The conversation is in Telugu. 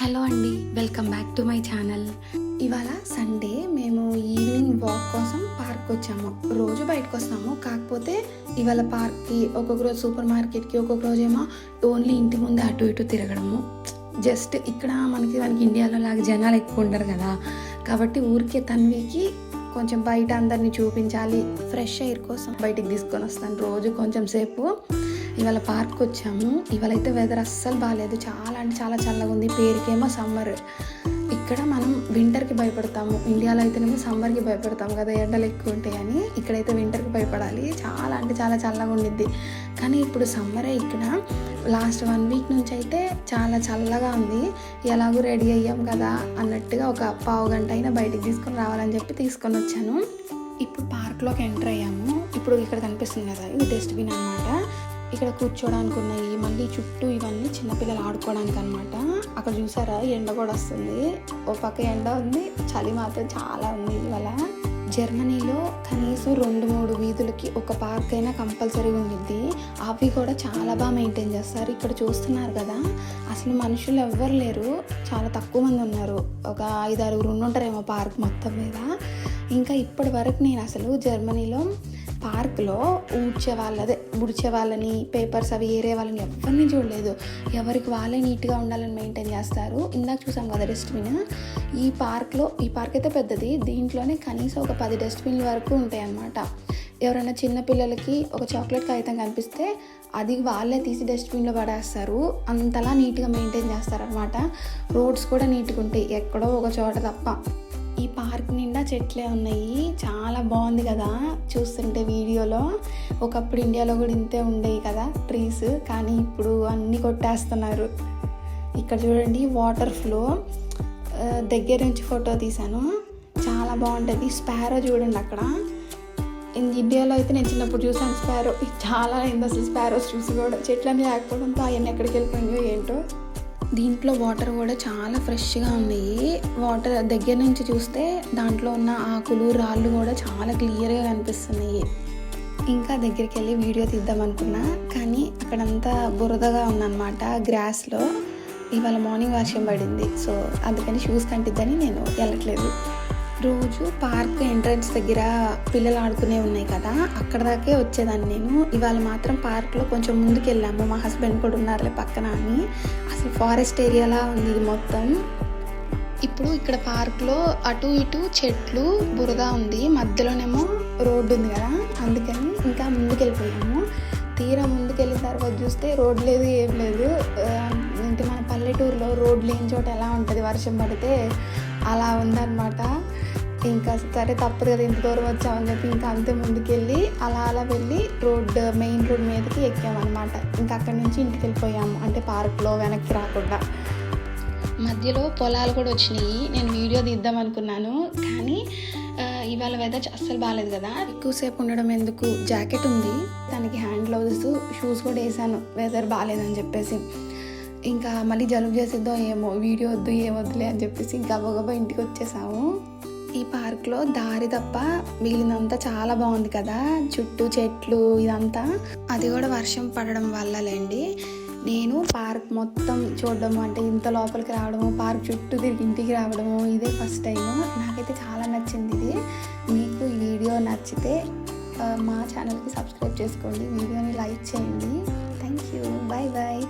హలో అండి welcome back to my channel. ఇవాళ సండే మేము ఈవినింగ్ వాక్ కోసం పార్క్ వచ్చాము. రోజు బయటకు వస్తాము. కాకపోతే ఇవాళ పార్క్కి ఒక్కొక్క రోజు సూపర్ మార్కెట్కి ఒక్కొక్క రోజు ఏమో ఓన్లీ ఇంటి ముందు అటు ఇటు తిరగడము. జస్ట్ ఇక్కడ మనకి మనకి ఇండియాలో లాగా జనాలు ఎక్కువ ఉండరు కదా. కాబట్టి ఊరికే తన్వికి కొంచెం బయట అందరినీ చూపించాలి ఫ్రెష్ ఎయిర్ కోసం బయటికి తీసుకొని వస్తాను. రోజు కొంచెం సేపు ఇవాళ పార్క్ వచ్చాము. ఇవాళ అయితే వెదర్ అస్సలు బాగాలేదు చాలా అంటే చాలా చల్లగా ఉంది. పేరుకేమో సమ్మర్ ఇక్కడ మనం వింటర్కి భయపడతాము. ఇండియాలో అయితేనేమో సమ్మర్కి భయపడతాం కదా ఎండలు ఎక్కువ ఉంటాయని. ఇక్కడైతే వింటర్కి భయపడాలి. చాలా అంటే చాలా చల్లగా ఉండిద్ది. కానీ ఇప్పుడు సమ్మరే ఇక్కడ. లాస్ట్ వన్ వీక్ నుంచి అయితే చాలా చల్లగా ఉంది. ఎలాగో రెడీ అయ్యాం కదా అన్నట్టుగా ఒక పావు గంట అయినా బయటికి తీసుకొని రావాలని చెప్పి తీసుకొని వచ్చాను. ఇప్పుడు పార్క్లోకి ఎంటర్ అయ్యాము. ఇప్పుడు ఇక్కడ కనిపిస్తుంది కదా ఇది డస్ట్బిన్ అనమాట ఇక్కడ కూర్చోడానికి ఉన్నాయి మళ్ళీ చుట్టూ ఇవన్నీ చిన్నపిల్లలు ఆడుకోవడానికి అనమాట అక్కడ చూసారా? ఎండ కూడా వస్తుంది. ఓ పక్క ఎండ ఉంది. చలి మాత్రం చాలా ఉంది ఇవాళ. జర్మనీలో కనీసం రెండు మూడు వీధులకి ఒక పార్క్ అయినా కంపల్సరీ ఉండిద్ది. అవి కూడా చాలా బాగా మెయింటైన్ చేస్తారు. ఇక్కడ చూస్తున్నారు కదా అసలు మనుషులు ఎవ్వరు లేరు. చాలా తక్కువ మంది ఉన్నారు. ఒక ఐదు ఆరుగురు ఉండుంటారేమో పార్క్ మొత్తం మీద. ఇంకా ఇప్పటి వరకు నేను అసలు జర్మనీలో పార్క్లో ఊడ్చే వాళ్ళు అదే ఉడిచే వాళ్ళని పేపర్స్ అవి ఏరే వాళ్ళని ఎవరిని చూడలేదు. ఎవరికి వాళ్ళే నీట్గా ఉండాలని మెయింటైన్ చేస్తారు. ఇందాక చూసాం కదా డస్ట్బిన్. ఈ పార్క్లో ఈ పార్క్ అయితే పెద్దది. దీంట్లోనే కనీసం ఒక పది డస్ట్బిన్ల వరకు ఉంటాయి అన్నమాట ఎవరైనా చిన్నపిల్లలకి ఒక చాక్లెట్ కాగితం కనిపిస్తే అది వాళ్ళే తీసి డస్ట్బిన్లో పడేస్తారు. అంతలా నీట్గా మెయింటైన్ చేస్తారనమాట రోడ్స్ కూడా నీట్గా ఉంటాయి. ఎక్కడో ఒక చోట తప్ప. ఈ పార్క్ నిండా చెట్లే ఉన్నాయి. చాలా బాగుంది కదా చూస్తుంటే వీడియోలో. ఒకప్పుడు ఇండియాలో కూడా ఇంతే ఉండేవి కదా ట్రీస్ కానీ ఇప్పుడు అన్నీ కొట్టేస్తున్నారు. ఇక్కడ చూడండి వాటర్ ఫ్లో. దగ్గర నుంచి ఫోటో తీశాను. చాలా బాగుంటుంది. స్పారో చూడండి అక్కడ. ఇండియాలో అయితే నేను చిన్నప్పుడు చూసాను స్పారో. చాలా అయింది అసలు స్పారోస్ చూసి కూడా. చెట్లన్నీ లేకపోవడంతో అవన్నీ ఎక్కడికి వెళ్ళిపోయినాయో ఏంటో. దీంట్లో వాటర్ కూడా చాలా ఫ్రెష్గా ఉన్నాయి. వాటర్ దగ్గర నుంచి చూస్తే దాంట్లో ఉన్న ఆకులు రాళ్ళు కూడా చాలా క్లియర్గా కనిపిస్తున్నాయి. ఇంకా దగ్గరికి వెళ్ళి వీడియో తీద్దాం అనుకున్నా. కానీ అక్కడంతా బురదగా ఉందన్నమాట గ్రాస్లో. ఇవాళ మార్నింగ్ వర్షం పడింది. సో అందుకని షూస్ కంటిద్దని నేను వెళ్ళట్లేదు. రోజు పార్క్ ఎంట్రన్స్ దగ్గర పిల్లలు ఆడుకునే ఉన్నాయి కదా అక్కడ దాకే వచ్చేదాన్ని నేను. ఇవాళ మాత్రం పార్క్లో కొంచెం ముందుకు వెళ్ళాము మా హస్బెండ్ కూడా ఉన్నారులే పక్కన అని. ఫారెస్ట్ ఏరియాలా ఉంది ఇది మొత్తం. ఇప్పుడు ఇక్కడ పార్క్లో అటు ఇటు చెట్లు బురద ఉంది. మధ్యలోనేమో రోడ్డు ఉంది కదా. అందుకని ఇంకా ముందుకు వెళ్ళిపోయాము తీరా ముందుకెళ్ళిన తర్వాత చూస్తే రోడ్ లేదు ఏం లేదు. అంటే మన పల్లెటూరులో రోడ్ లేని చోట ఎలా ఉంటుంది? వర్షం పడితే అలా ఉందన్నమాట. ఇంకా సరే తప్పదు కదా ఇంత దూరం వచ్చామని చెప్పి ఇంకా అంతే ముందుకెళ్ళి అలా అలా వెళ్ళి రోడ్ మెయిన్ రోడ్ మీదకి ఎక్కామన్నమాట. ఇంకా అక్కడి నుంచి ఇంటికి వెళ్ళిపోయాము అంటే పార్క్లో వెనక్కి రాకుండా. మధ్యలో పొలాలు కూడా వచ్చినాయి నేను వీడియో తీద్దాం అనుకున్నాను కానీ ఇవాళ వెదర్ అస్సలు బాగాలేదు కదా. ఎక్కువసేపు ఉండడం ఎందుకు? జాకెట్ ఉంది దానికి హ్యాండ్ గ్లౌజెస్ షూస్ కూడా వేసాను వెదర్ బాగాలేదని చెప్పేసి. ఇంకా మళ్ళీ జలుబు చేసేద్దాం ఏమో వీడియో వద్దు ఏమొద్దులే అని చెప్పేసి ఇంకా గబగబా ఇంటికి వచ్చేసాము. ఈ పార్క్లో దారి తప్ప మిగిలినంతా చాలా బాగుంది కదా. చుట్టూ చెట్లు ఇదంతా. అది కూడా వర్షం పడడం వల్లలేండి. నేను పార్క్ మొత్తం చూడడం అంటే ఇంత లోపలికి రావడము పార్క్ చుట్టూ తిరిగి ఇంటికి రావడము ఇదే ఫస్ట్ టైం నాకైతే చాలా నచ్చింది ఇది. మీకు ఈ వీడియో నచ్చితే మా ఛానల్కి సబ్స్క్రైబ్ చేసుకోండి. వీడియోని లైక్ చేయండి. Thank you. Bye bye